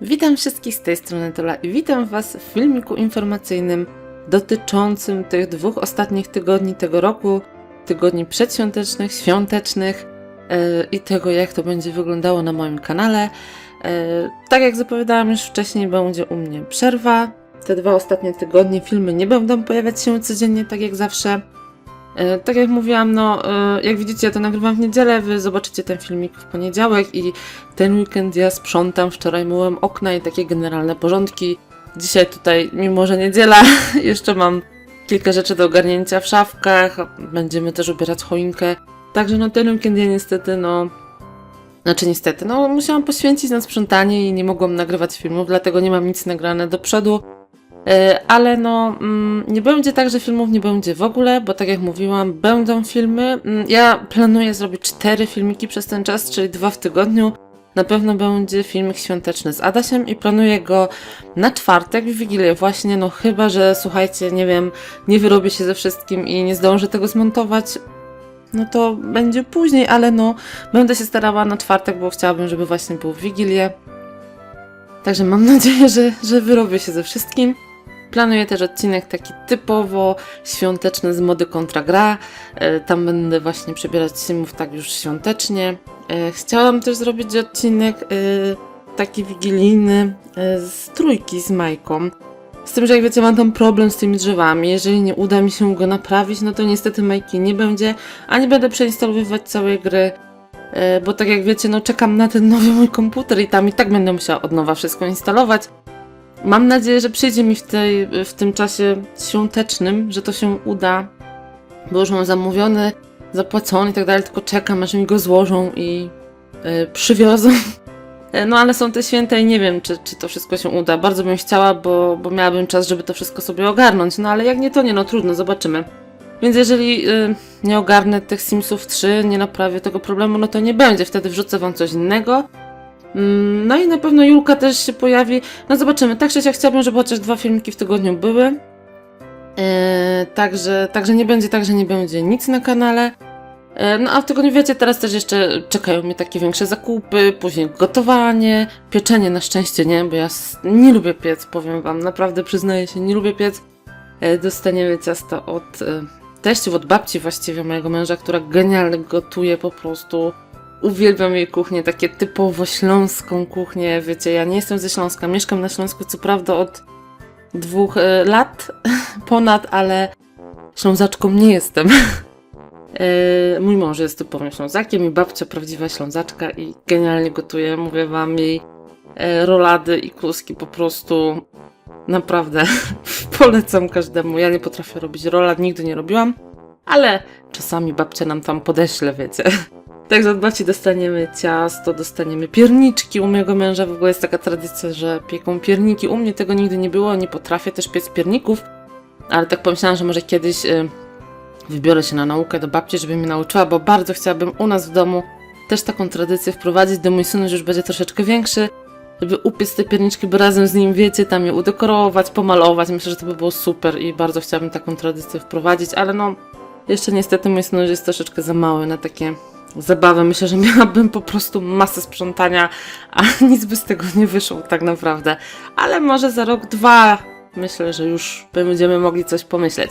Witam wszystkich z tej strony Tola i witam Was w filmiku informacyjnym dotyczącym tych dwóch ostatnich tygodni tego roku, tygodni przedświątecznych, świątecznych yy, i tego, jak to będzie wyglądało na moim kanale. Yy, tak jak zapowiadałam już wcześniej, będzie u mnie przerwa. Te dwa ostatnie tygodnie filmy nie będą pojawiać się codziennie, tak jak zawsze. E, Tak jak mówiłam, no, e, jak widzicie, to nagrywam w niedzielę, wy zobaczycie ten filmik w poniedziałek i ten weekend ja sprzątam, wczoraj myłem okna i takie generalne porządki. Dzisiaj tutaj, mimo że niedziela, jeszcze mam kilka rzeczy do ogarnięcia w szafkach, będziemy też ubierać choinkę. Także no ten weekend ja niestety, no, znaczy niestety, no musiałam poświęcić na sprzątanie i nie mogłam nagrywać filmów, dlatego nie mam nic nagrane do przodu. E, Ale no, mm, nie będzie tak, że filmów nie będzie w ogóle, bo tak jak mówiłam, będą filmy. Mm, Ja planuję zrobić cztery filmiki przez ten czas, czyli dwa w tygodniu. Na pewno będzie filmik świąteczny z Adasiem i planuję go na czwartek, w Wigilię właśnie, no chyba, że słuchajcie, nie wiem, nie wyrobię się ze wszystkim i nie zdążę tego zmontować, no to będzie później, ale no, będę się starała na czwartek, bo chciałabym, żeby właśnie był w Wigilię. Także mam nadzieję, że, że wyrobię się ze wszystkim. Planuję też odcinek taki typowo świąteczny z mody kontra gra. E, Tam będę właśnie przebierać simów tak już świątecznie. E, Chciałam też zrobić odcinek e, taki wigilijny z trójki z Majką. Z tym, że jak wiecie, mam tam problem z tymi drzewami. Jeżeli nie uda mi się go naprawić, no to niestety Majki nie będzie, a nie będę przeinstalowywać całej gry. Bo tak jak wiecie, no czekam na ten nowy mój komputer i tam i tak będę musiała od nowa wszystko instalować. Mam nadzieję, że przyjdzie mi w, tej, w tym czasie świątecznym, że to się uda, bo już mam zamówiony, zapłacony i tak dalej, tylko czekam, aż mi go złożą i e, przywiozą. E, No ale są te święta i nie wiem, czy, czy to wszystko się uda. Bardzo bym chciała, bo, bo miałabym czas, żeby to wszystko sobie ogarnąć. No ale jak nie, to nie, no trudno, zobaczymy. Więc jeżeli y, nie ogarnę tych Simsów 3, nie naprawię tego problemu, no to nie będzie. Wtedy wrzucę wam coś innego. Mm, No i na pewno Julka też się pojawi. No zobaczymy. Tak siak chciałabym, żeby chociaż dwa filmiki w tygodniu były. E, także, także nie będzie tak, że nie będzie nic na kanale. E, no a w tygodniu wiecie, teraz też jeszcze czekają mnie takie większe zakupy, później gotowanie, pieczenie na szczęście nie, bo ja nie lubię piec, powiem wam, naprawdę przyznaję się, nie lubię piec. E, dostaniemy ciasto od e, teściów, od babci właściwie mojego męża, która genialnie gotuje po prostu. Uwielbiam jej kuchnię, takie typowo śląską kuchnię, wiecie, ja nie jestem ze Śląska, mieszkam na Śląsku co prawda od dwóch e, lat ponad, ale Ślązaczką nie jestem. E, Mój mąż jest typowym Ślązakiem i babcia prawdziwa Ślązaczka i genialnie gotuje, mówię wam, jej e, rolady i kluski po prostu naprawdę polecam każdemu. Ja nie potrafię robić rolad, nigdy nie robiłam, ale czasami babcia nam tam podeśle, wiecie. Także od babci dostaniemy ciasto, dostaniemy pierniczki. U mojego męża w ogóle jest taka tradycja, że pieką pierniki. U mnie tego nigdy nie było, nie potrafię też piec pierników, ale tak pomyślałam, że może kiedyś y, wybiorę się na naukę do babci, żeby mnie nauczyła, bo bardzo chciałabym u nas w domu też taką tradycję wprowadzić, gdy mój syn już będzie troszeczkę większy, żeby upiec te pierniczki, by razem z nim, wiecie, tam je udekorować, pomalować. Myślę, że to by było super i bardzo chciałabym taką tradycję wprowadzić, ale no, jeszcze niestety mój syn już jest troszeczkę za mały na takie zabawy. Myślę, że miałabym po prostu masę sprzątania, a nic by z tego nie wyszło tak naprawdę. Ale może za rok, dwa, myślę, że już będziemy mogli coś pomyśleć.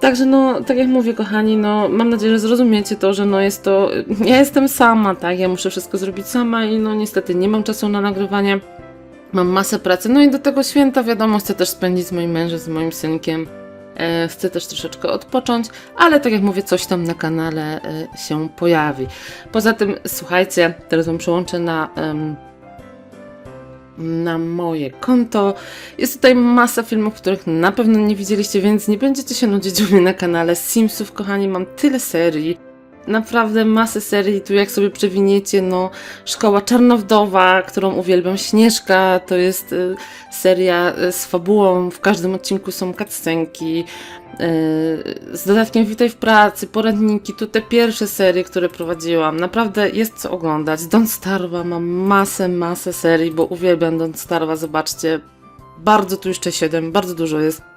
Także no, tak jak mówię, kochani, no mam nadzieję, że zrozumiecie to, że no jest to, ja jestem sama, tak, ja muszę wszystko zrobić sama i no niestety nie mam czasu na nagrywanie, mam masę pracy, no i do tego święta wiadomo, chcę też spędzić z moim mężem, z moim synkiem, chcę też troszeczkę odpocząć, ale tak jak mówię, coś tam na kanale e, się pojawi. Poza tym, słuchajcie, teraz wam przełączę na... na moje konto. Jest tutaj masa filmów, których na pewno nie widzieliście, więc nie będziecie się nudzić u mnie na kanale. Simsów, kochani, mam tyle serii. Naprawdę masę serii, tu jak sobie przewiniecie, no Szkoła Czarnowdowa, którą uwielbiam, Śnieżka, to jest y, seria y, z fabułą, w każdym odcinku są cutscenki, y, z dodatkiem Witaj w pracy, poradniki, to te pierwsze serie, które prowadziłam, naprawdę jest co oglądać. Don't Starwa, mam masę, masę serii, bo uwielbiam Don't Starwa, zobaczcie, bardzo tu jeszcze 7, bardzo dużo jest.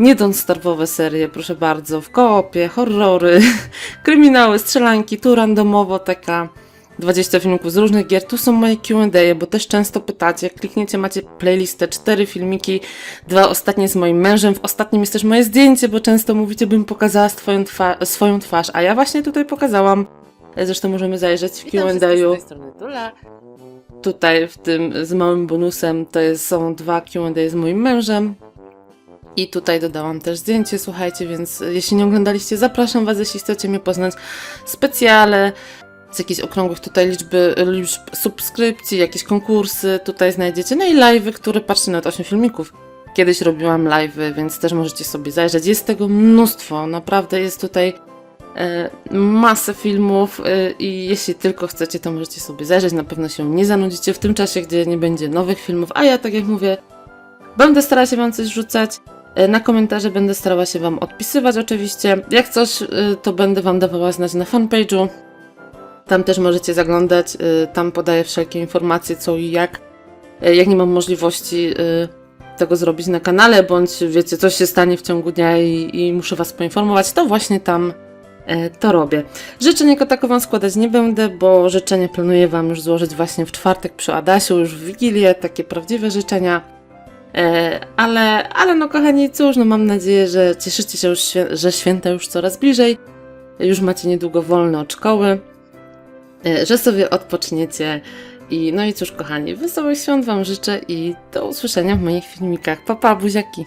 Nie Don't Starwowe serie, proszę bardzo, w koopie, horrory, kryminały, strzelanki, tu randomowo taka 20 filmików z różnych gier. Tu są moje Q&A, bo też często pytacie. Jak klikniecie, macie playlistę, cztery filmiki, dwa ostatnie z moim mężem. W ostatnim jest też moje zdjęcie, bo często mówicie, bym pokazała swoją, twa- swoją twarz, a ja właśnie tutaj pokazałam. Zresztą możemy zajrzeć w Q&A. Tutaj w tym z małym bonusem to jest, są dwa Q&A z moim mężem. I tutaj dodałam też zdjęcie, słuchajcie, więc jeśli nie oglądaliście, zapraszam Was, jeśli chcecie mnie poznać. Specjale, z jakichś okrągłych tutaj liczby, liczb subskrypcji, jakieś konkursy tutaj znajdziecie. No i live'y, które patrzcie nawet 8 filmików. Kiedyś robiłam live'y, więc też możecie sobie zajrzeć. Jest tego mnóstwo, naprawdę jest tutaj e, masę filmów e, i jeśli tylko chcecie, to możecie sobie zajrzeć. Na pewno się nie zanudzicie w tym czasie, gdzie nie będzie nowych filmów, a ja, tak jak mówię, będę starała się Wam coś rzucać. E, Na komentarze będę starała się Wam odpisywać oczywiście. Jak coś, e, to będę Wam dawała znać na fanpage'u. Tam też możecie zaglądać, e, tam podaję wszelkie informacje, co i jak. Jak nie mam możliwości tego zrobić na kanale, bądź wiecie, coś się stanie w ciągu dnia i, i muszę Was poinformować, to właśnie tam to robię. Życzeń jako tako Wam składać nie będę, bo życzenia planuję Wam już złożyć właśnie w czwartek przy Adasiu, już w Wigilię, takie prawdziwe życzenia. E, ale, ale no kochani, cóż, no mam nadzieję, że cieszycie się już, że święta już coraz bliżej, już macie niedługo wolne od szkoły, e, że sobie odpoczniecie i no i cóż kochani, wesołych świąt Wam życzę i do usłyszenia w moich filmikach. Pa, pa, buziaki!